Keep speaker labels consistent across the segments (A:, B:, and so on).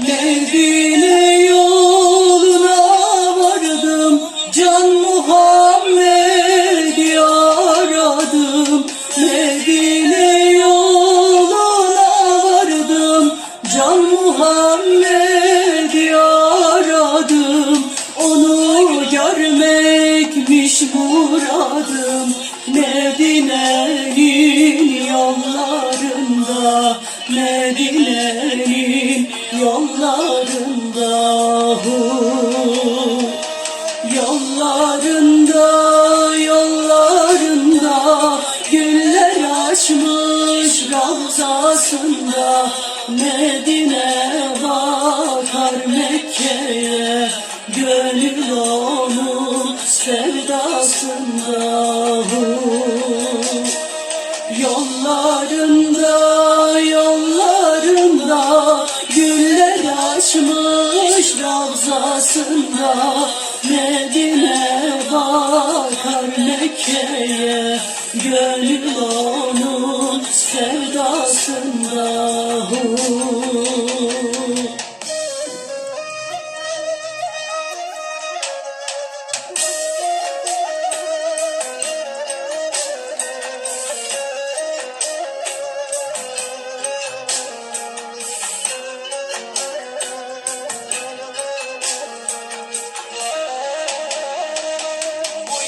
A: Medine yoluna vardım. Can Muhammed'i aradım. Medine yoluna vardım. Can Muhammed'i aradım. Onu görmekmiş muradım Medine'nin yollarında. Yollarında, yollarında Güller açmış ravzasında Medine bakar Mekke'ye ravzasında Medine bakar Mekke'ye Gönül onun sevdasında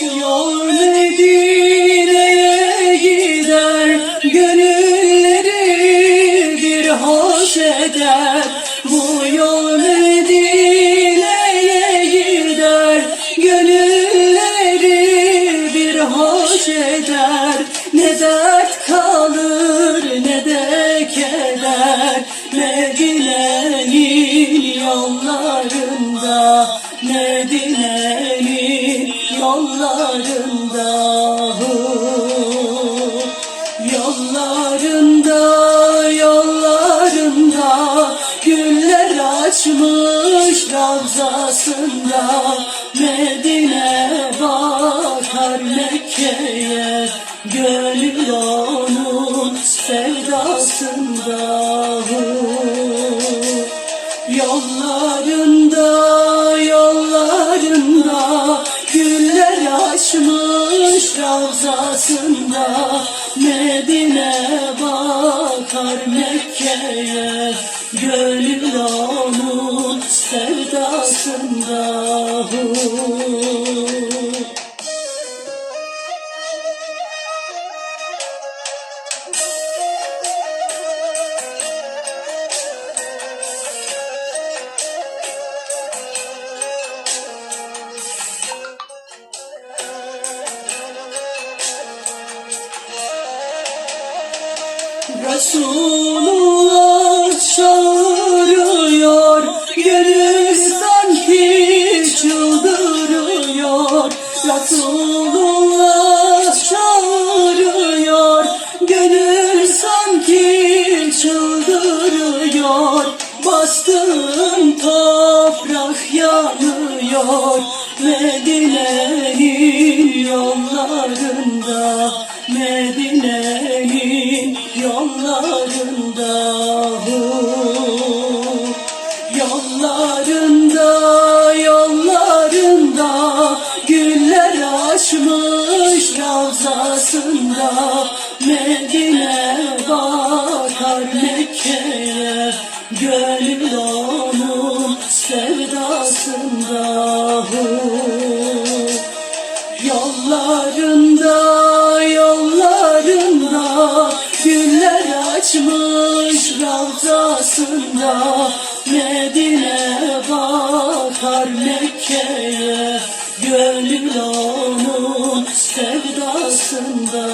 A: Yol Medine'ye gider Gönülleri bir hoş eder. Bu yol Medine'ye gider Gönülleri bir hoş eder. Ne dert kalır ne de keder. Medine'nin yollarında. Yollarında, yollarında Güller açmış ravzasında Medine bakar Mekke'ye ravzasında Medine bakar Mekke'ye Gönül onun sevdasında Resulullah çağırıyor. Gönül sanki çıldırıyor. Resulullah çağırıyor. Gönül sanki çıldırıyor. Bastığım toprak yanıyor. Medine'nin yollarında Medine'nin yollarında hu. Yollarında, yollarında Güller açmış ravzasında Medine bakar açmış ravzasında Medine bakar Mekke'ye. Gönül onun sevdasında